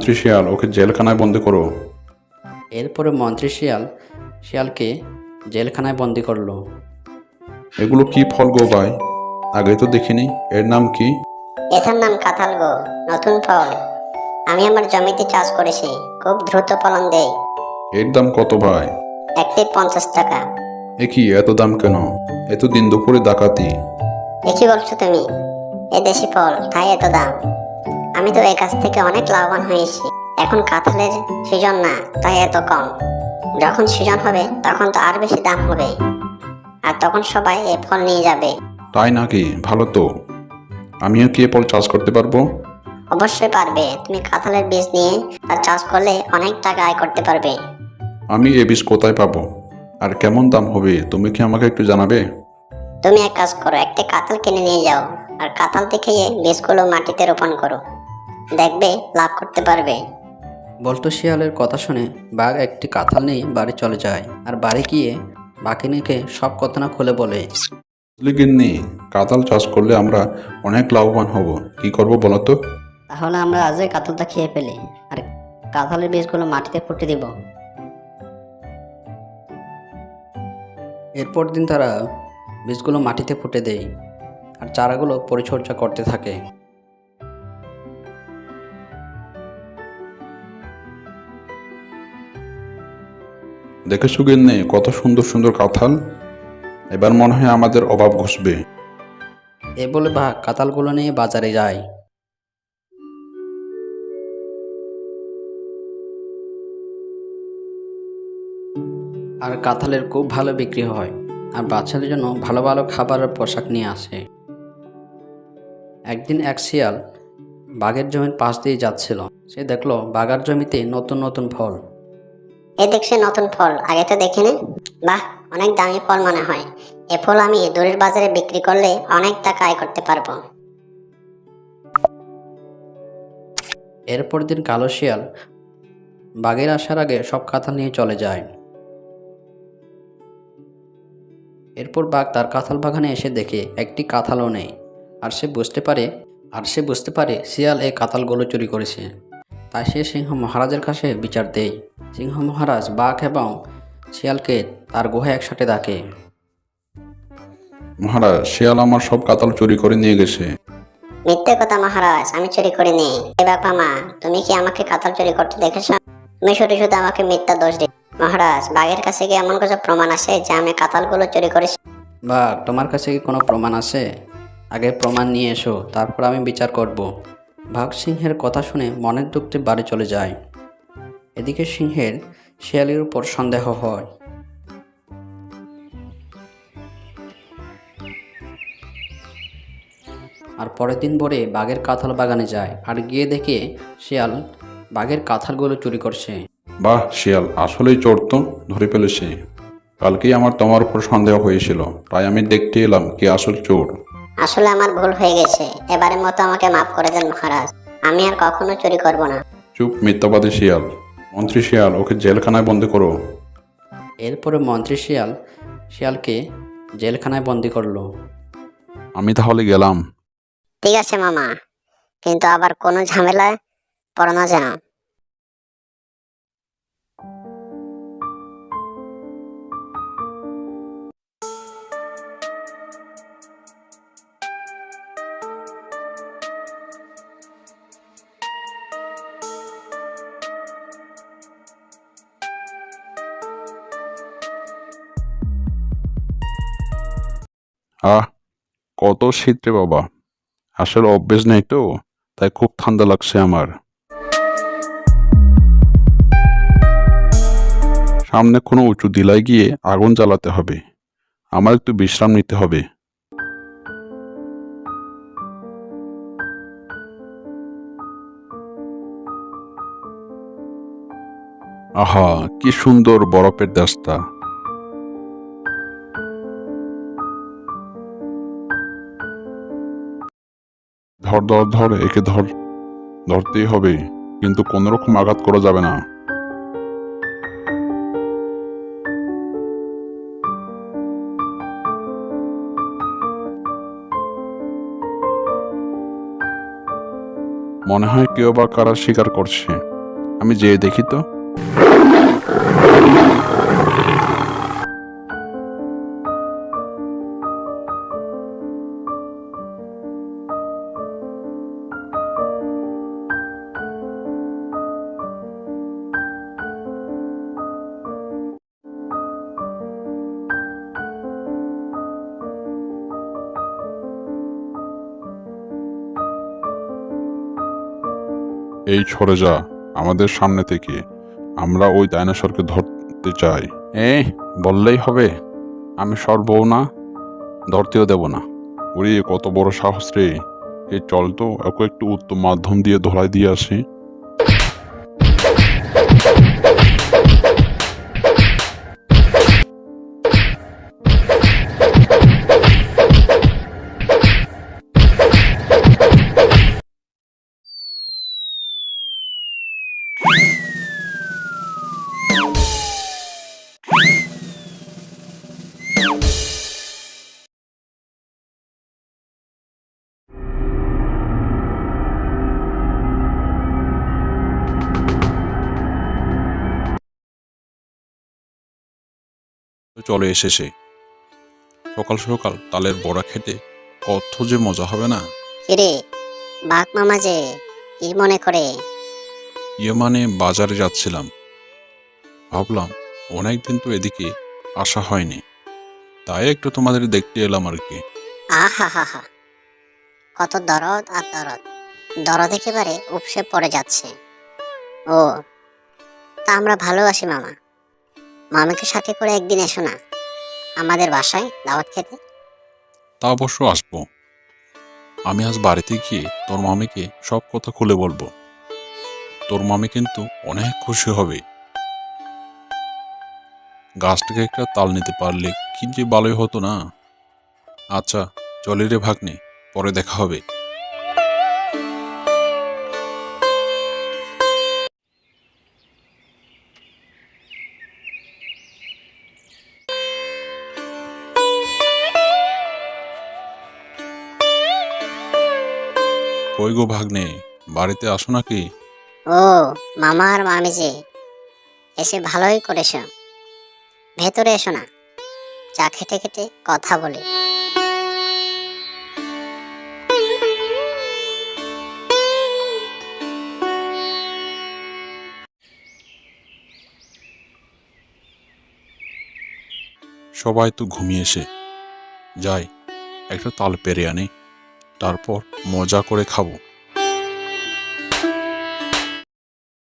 মন্ত্রী শিয়াল ওকে জেলখানায় বন্দি করো। এরপরে মন্ত্রী শিয়াল শিয়ালকে জেলখানায় বন্দি করল। এগুলো কি ফল গো ভাই? আগে তো দেখিনি। এর নাম কি? এটার নাম কাঁঠাল গো নতুন ফল। আমি আমার জমিতে চাষ করেছি খুব দ্রুত ফলন দেয় এর দাম কত ভাই? একটি পঞ্চাশ টাকা। এ কি এত দাম কেন? এত দিন দুপুরে ডাকাতি। এ কি বলছো তুমি? এ দেশি ফল তাই এত দাম। আমি তো এই কাছ থেকে অনেক লাভবান হয়েছি। এখন কাঁঠালের সিজন না তাই এত কম। যখন সিজন হবে তখন তো আর বেশি দাম হবে। আর তখন সবাই এ ফল নিয়ে যাবে। তাই নাকি? ভালো তো। আমিও কি এ ফল চাষ করতে পারব? অবশ্যই পারবে। তুমি কাঁঠালের বীজ নিয়ে আর চাষ করলে অনেক টাকা আয় করতে পারবে। আমি এ বীজ কোথায় পাবো? আর কেমন দাম হবে তুমি কি আমাকে একটু জানাবে? তুমি এক কাজ করো একটা কাঁঠাল কিনে নিয়ে যাও। আর কাঁঠাল থেকে বীজগুলো মাটিতে রোপণ করো। দেখবে লাভ করতে পারবে। বল্টু শিয়ালের কথা শুনে বাঘ একটি কাঁথাল নিয়ে বাড়ি চলে যায় আর বাড়ি গিয়ে বাঘিনীকে সব কথা না খুলে বলে গিন্নি কাঁঠাল চাষ করলে আমরা অনেক লাভবান হব। কি করব বলো তো? তাহলে আমরা আজই কাঁঠালটা খেয়ে ফেলি আর কাঁঠালের বীজগুলো মাটিতে ফুটে দিব। এরপর দিন তারা বীজগুলো মাটিতে ফুটে দেয় আর চারাগুলো পরিচর্যা করতে থাকে। দেখেছ গিন্নি কত সুন্দর সুন্দর কাঁঠাল। এবার মনে হয় আমাদের অভাব ঘুষবে। এ বলে বাঘ কাঁঠালগুলো নিয়ে বাজারে যায়। আর কাঁঠালের খুব ভালো বিক্রি হয়, আর বাচ্চাদের জন্য ভালো ভালো খাবার আর পোশাক নিয়ে আসে। একদিন এক শিয়াল বাঘের জমির পাশ দিয়ে যাচ্ছিল। সে দেখল বাগার জমিতে নতুন নতুন ফল। এই দেখছি নতুন ফল, আগে তো দেখিনি বাহ, অনেক দামি ফল মনে হয়। এ ফল আমি দূরের বাজারে বিক্রি করলে অনেক টাকা আয় করতে পারব। এরপর দিন কালো শিয়াল বাঘের আসার আগে সব কাঁঠাল নিয়ে চলে যায়। এরপর বাঘ তার কাঁঠাল বাগানে এসে দেখে, একটি কাঁঠালও নেই। আর সে বুঝতে পারে, আর সে বুঝতে পারে শিয়াল এই কাঁঠালগুলো চুরি করেছে। তাই সে সিংহ মহারাজের কাছে বিচার দেয়। সিংহ মহারাজ বাঘ এবং শিয়ালকে তার গুহায় একসাথে ডাকে। মহারাজ শিয়াল আমার সব কাঁঠাল চুরি করে নিয়ে গেছে। মিথ্যে কথা মহারাজ আমি চুরি করিনি। এ বাপা মা তুমি কি আমাকে কাঁঠাল চুরি করতে দেখেছ? তুমি শুধু শুধু আমাকে মিথ্যা দোষ দিই মহারাজ বাঘের কাছে কি এমন কিছু প্রমাণ আছে যে আমি কাঁঠালগুলো চুরি করেছি? বাঘ তোমার কাছে কি কোনো প্রমাণ আছে? আগে প্রমাণ নিয়ে এসো তারপর আমি বিচার করব। বাঘ সিংহের কথা শুনে মনের দুঃখে বাড়ি চলে যায়। এদিকে সিংহের শিয়ালের উপর সন্দেহ হয়। আর পরের দিন ভোরে বাঘের কাঁথাল বাগানে যায় আর গিয়ে দেখে শিয়াল বাঘের কাঁথালগুলো চুরি করছে। বাহ শিয়াল আসলেই চোর তো ধরে ফেলেছে। কালকেই আমার তোমার উপর সন্দেহ হয়েছিল তাই আমি দেখতে এলাম কি আসল চোর। আসলে আমার ভুল হয়ে গেছে এবারের মতো আমাকে মাফ করে দেন মহারাজ। আমি আর কখনো চুরি করব না। চুপ মিথ্যাবাদী শিয়াল। মন্ত্রী শিয়াল ওকে জেলখানায় বন্দি করো। এরপরে মন্ত্রী শিয়াল শিয়ালকে জেলখানায় বন্দি করল। আমি তাহলে গেলাম। ঠিক আছে মামা কিন্তু আবার কোনো ঝামেলায় পড়ানো যেন। আহ, কত শীত রে বাবা। আসলে অভ্যেস নেই তো, তাই খুব ঠান্ডা লাগছে আমার। সামনে কোনো উঁচু দিলায় গিয়ে আগুন জ্বালাতে হবে। আমার একটু বিশ্রাম নিতে হবে। আহা, কি সুন্দর বরফের দেশটা ধর ধর ধর, একে ধর। ধরতেই হবে, কিন্তু কোনো রকম আঘাত করা যাবে না। মনে হয় কেউ বা কারা স্বীকার করছে। আমি যেয়ে দেখি তো। এই সরে যা, আমাদের সামনে থেকে। আমরা ওই ডাইনোসরকে ধরতে চাই। এ বললেই হবে। আমি সরবও না, ধরতেও দেব না। ওরে কত বড় সাহস রে। এ, চল তো একটু উত্তম মাধ্যম দিয়ে ধরাই দিয়ে আসি। চলে এসেছে। সকাল সকাল তালের বড়া খেতে কত যে মজা হবে না? কিরে, বাঘ মামা যে, কি মনে করে? ইয়ে মানে বাজারে যাচ্ছিলাম। ভাবলাম অনেকদিন তো এদিকে আসা হয়নি। তাই একটু তোমাদের দেখতে এলাম আর কি। আহা হা হা কত দরদ আর দরদ। দরদ একেবারে উপসে পড়ে যাচ্ছে। ও তা আমরা ভালোবাসি মামা। মামাকে সাথে করে একদিন এসো না। আমাদের বাসায় দাওয়াত খেতে। তা অবশ্য আসব। আমি আজ বাড়িতে গিয়ে তোর মামিকে সব কথা খুলে বলব। তোর মামি কিন্তু অনেক খুশি হবে। গাছটাকে একটা তাল নিতে পারলে কি যে ভালোই হতো না। আচ্ছা চলে রে ভাগ্নে, পরে দেখা হবে। কই গো ভাগ্নে, বাড়িতে আসো নাকি? ও, মামা আর মামি যে এসে ভালোই করেছ। ভেতরে এসো না, চা খেতে খেতে কথা বলি। সবাই তো ঘুমিয়েছে যাই, একটা তাল পেরে আনি, তারপর মজা করে খাব।